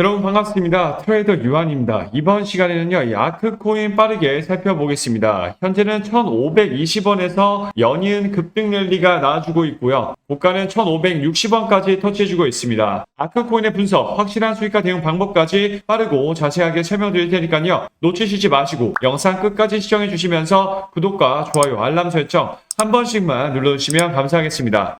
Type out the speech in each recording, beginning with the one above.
여러분 반갑습니다. 트레이더 유한입니다. 이번 시간에는요, 이 아크코인 빠르게 살펴보겠습니다. 현재는 1520원에서 연이은 급등 랠리가 나와주고 있고요. 고가는 1560원까지 터치해주고 있습니다. 아크코인의 분석, 확실한 수익과 대응 방법까지 빠르고 자세하게 설명드릴 테니까요. 놓치시지 마시고 영상 끝까지 시청해주시면서 구독과 좋아요, 알람 설정 한 번씩만 눌러주시면 감사하겠습니다.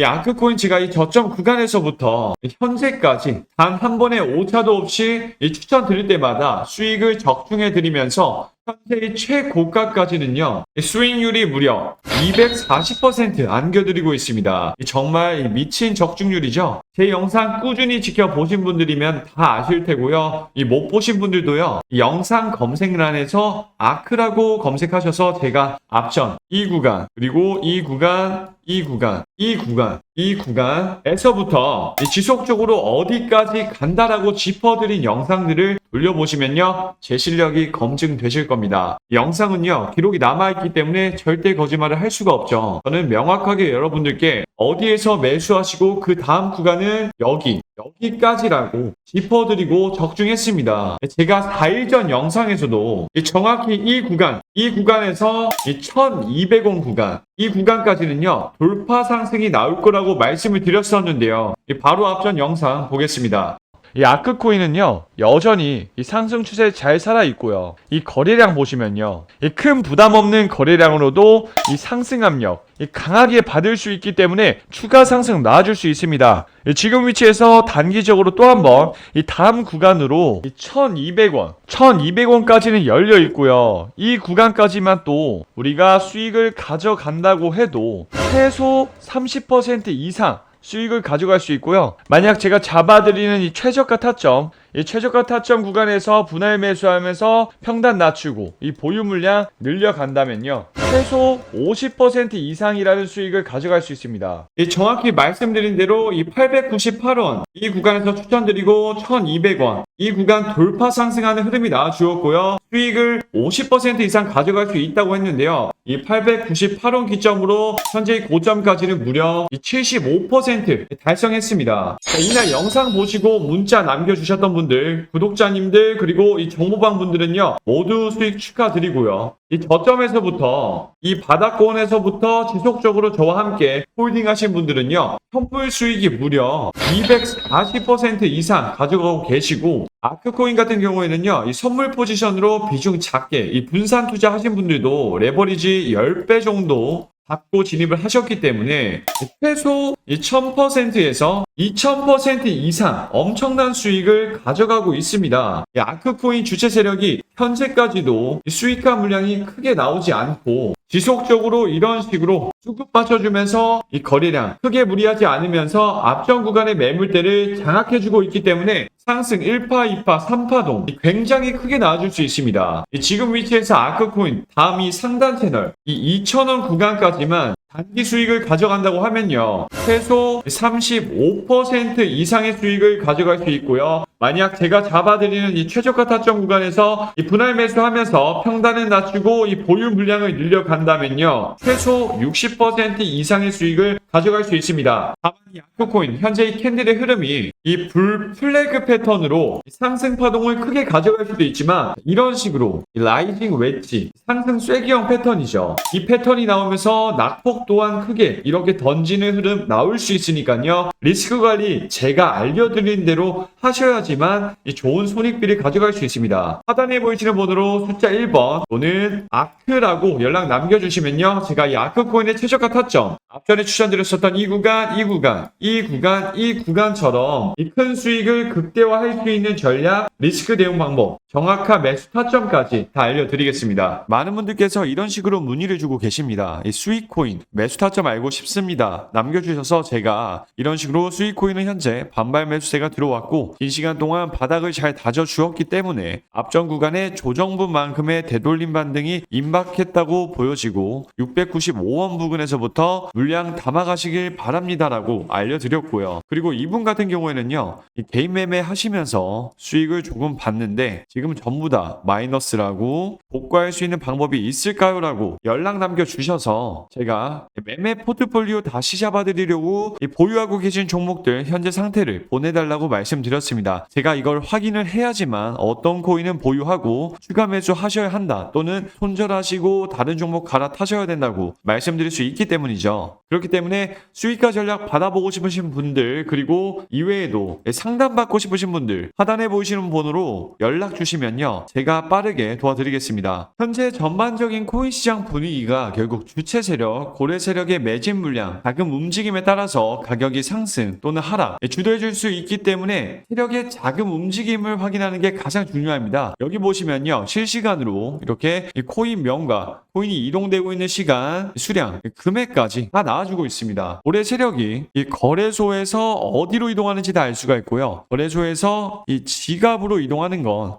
이 아크코인츠가 이 저점 구간에서부터 현재까지 단 한 번의 오차도 없이 이 추천 드릴 때마다 수익을 적중해 드리면서 현재의 최고가까지는요 이 수익률이 무려 240% 안겨드리고 있습니다. 이 정말 이 미친 적중률이죠. 제 영상 꾸준히 지켜보신 분들이면 다 아실 테고요. 이 못 보신 분들도요. 이 영상 검색란에서 아크라고 검색하셔서 제가 앞전 이 구간 그리고 이 구간 이 구간, 이 구간, 이 구간에서부터 이 지속적으로 어디까지 간다라고 짚어드린 영상들을 돌려보시면요. 제 실력이 검증되실 겁니다. 이 영상은요. 기록이 남아있기 때문에 절대 거짓말을 할 수가 없죠. 저는 명확하게 여러분들께 어디에서 매수하시고 그 다음 구간은 여기, 여기까지라고 짚어드리고 적중했습니다. 제가 4일 전 영상에서도 이 정확히 이 구간, 이 구간에서 이 1200원 구간, 이 구간까지는요, 돌파 상승이 나올 거라고 말씀을 드렸었는데요. 이 바로 앞전 영상 보겠습니다. 이 아크코인은요 여전히 이 상승 추세 잘 살아 있고요. 이 거래량 보시면요 이 큰 부담 없는 거래량으로도 이 상승 압력 이 강하게 받을 수 있기 때문에 추가 상승 나아줄 수 있습니다. 이 지금 위치에서 단기적으로 또 한번 이 다음 구간으로 이 1200원 1200원까지는 열려 있고요. 이 구간까지만 또 우리가 수익을 가져간다고 해도 최소 30% 이상 수익을 가져갈 수 있고요. 만약 제가 잡아드리는 이 최저가 타점, 이 최저가 타점 구간에서 분할 매수하면서 평단 낮추고 이 보유 물량 늘려간다면요. 최소 50% 이상이라는 수익을 가져갈 수 있습니다. 이 정확히 말씀드린 대로 이 898원 이 구간에서 추천드리고 1200원 이 구간 돌파 상승하는 흐름이 나와 주었고요. 수익을 50% 이상 가져갈 수 있다고 했는데요. 이 898원 기점으로 현재 고점까지는 무려 75% 달성했습니다. 자, 이날 영상 보시고 문자 남겨주셨던 분 들, 구독자님들 그리고 이 정보방 분들은요 모두 수익 축하드리고요. 이 저점에서부터 이 바닥권에서부터 지속적으로 저와 함께 홀딩 하신 분들은요 현물 수익이 무려 240% 이상 가져가고 계시고 아크코인 같은 경우에는요 이 선물 포지션으로 비중 작게 이 분산 투자 하신 분들도 레버리지 10배 정도 받고 진입을 하셨기 때문에 최소 이 1000%에서 2000% 이상 엄청난 수익을 가져가고 있습니다. 이 아크코인 주체 세력이 현재까지도 이 수익화 물량이 크게 나오지 않고 지속적으로 이런 식으로 수급 맞춰주면서 이 거래량 크게 무리하지 않으면서 앞전 구간의 매물대를 장악해주고 있기 때문에 상승 1파, 2파, 3파동 굉장히 크게 나와줄 수 있습니다. 이 지금 위치에서 아크코인 다음 이 상단 채널 이 2,000원 구간까지만 단기 수익을 가져간다고 하면요. 최소 35% 이상의 수익을 가져갈 수 있고요. 만약 제가 잡아드리는 이 최저가 타점 구간에서 이 분할 매수하면서 평단을 낮추고 이 보유 물량을 늘려간다면요. 최소 60% 이상의 수익을 가져갈 수 있습니다. 다만 이 아크코인 현재 이 캔들의 흐름이 이 불 플래그 패턴으로 상승 파동을 크게 가져갈 수도 있지만 이런 식으로 이 라이징 웨지 상승 쐐기형 패턴이죠. 이 패턴이 나오면서 낙폭 또한 크게 이렇게 던지는 흐름 나올 수 있으니까요. 리스크 관리 제가 알려드린 대로 하셔야지 만 이 좋은 손익비를 가져갈 수 있습니다. 하단에 보이시는 번호로 숫자 1번 또는 아크라고 연락 남겨주시면요. 제가 이 아크코인의 최저가 타점 앞전에 추천드렸었던 이 구간, 이 구간, 이 구간, 이 구간처럼 이 큰 수익을 극대화할 수 있는 전략, 리스크 대응 방법, 정확한 매수 타점까지 다 알려드리겠습니다. 많은 분들께서 이런 식으로 문의를 주고 계십니다. 이 수익 코인 매수 타점 알고 싶습니다. 남겨주셔서 제가 이런 식으로 수익 코인은 현재 반발 매수세가 들어왔고 긴 시간 동안 바닥을 잘 다져 주었기 때문에 앞전 구간의 조정분만큼의 되돌림 반등이 임박했다고 보여지고 695원 부근에서부터 물량 담아가시길 바랍니다라고 알려드렸고요. 그리고 이분 같은 경우에는요, 이 개인 매매 하시면서 수익을 조금 봤는데 지금 전부 다 마이너스라고 복구할 수 있는 방법이 있을까요?라고 연락 남겨주셔서 제가 매매 포트폴리오 다시 잡아드리려고 이 보유하고 계신 종목들 현재 상태를 보내달라고 말씀드렸습니다. 제가 이걸 확인을 해야지만 어떤 코인은 보유하고 추가 매수 하셔야 한다 또는 손절하시고 다른 종목 갈아타셔야 된다고 말씀드릴 수 있기 때문이죠. 그렇기 때문에 수익화 전략 받아보고 싶으신 분들 그리고 이외에도 상담받고 싶으신 분들 하단에 보이시는 번호로 연락 주시면요. 제가 빠르게 도와드리겠습니다. 현재 전반적인 코인 시장 분위기가 결국 주체 세력, 고래 세력의 매진 물량, 자금 움직임에 따라서 가격이 상승 또는 하락 주도해 줄 수 있기 때문에 세력의 자금 움직임을 확인하는 게 가장 중요합니다. 여기 보시면요. 실시간으로 이렇게 이 코인 명과 코인이 이동되고 있는 시간, 수량, 금액까지 다 나와주고 있습니다. 올해 세력이 이 거래소에서 어디로 이동하는지 다 알 수가 있고요. 거래소에서 이 지갑으로 이동하는 건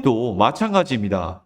도 마찬가지입니다.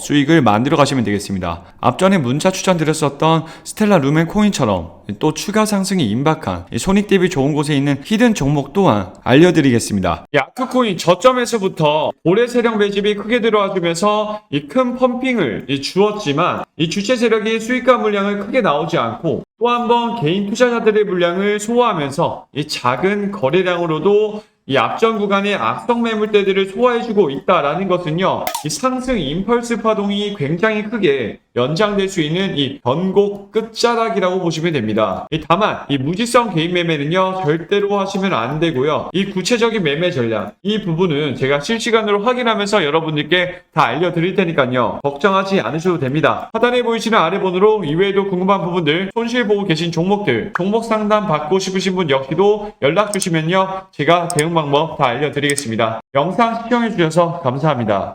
수익을 만들어 가시면 되겠습니다. 앞전에 문자 추천드렸었던 스텔라 루멘 코인처럼 또 추가 상승이 임박한 이 손익 대비 좋은 곳에 있는 히든 종목 또한 알려드리겠습니다. 이 아크코인 저점에서부터 고래 세력 매집이 크게 들어와주면서 이 큰 펌핑을 이 주었지만 이 주체 세력이 수익과 물량을 크게 나오지 않고 또 한 번 개인 투자자들의 물량을 소화하면서 이 작은 거래량으로도 이 앞전 구간의 악성 매물대들을 소화해주고 있다라는 것은요, 이 상승 임펄스 파동이 굉장히 크게 연장될 수 있는 이 변곡 끝자락이라고 보시면 됩니다. 이 다만 이 무지성 개인 매매는요 절대로 하시면 안 되고요. 이 구체적인 매매 전략 이 부분은 제가 실시간으로 확인하면서 여러분들께 다 알려드릴 테니까요 걱정하지 않으셔도 됩니다. 하단에 보이시는 아래 번호로 이외에도 궁금한 부분들 손실 보고 계신 종목들 종목 상담 받고 싶으신 분 역시도 연락 주시면요 제가 대응 방법 다 알려드리겠습니다. 영상 시청해 주셔서 감사합니다.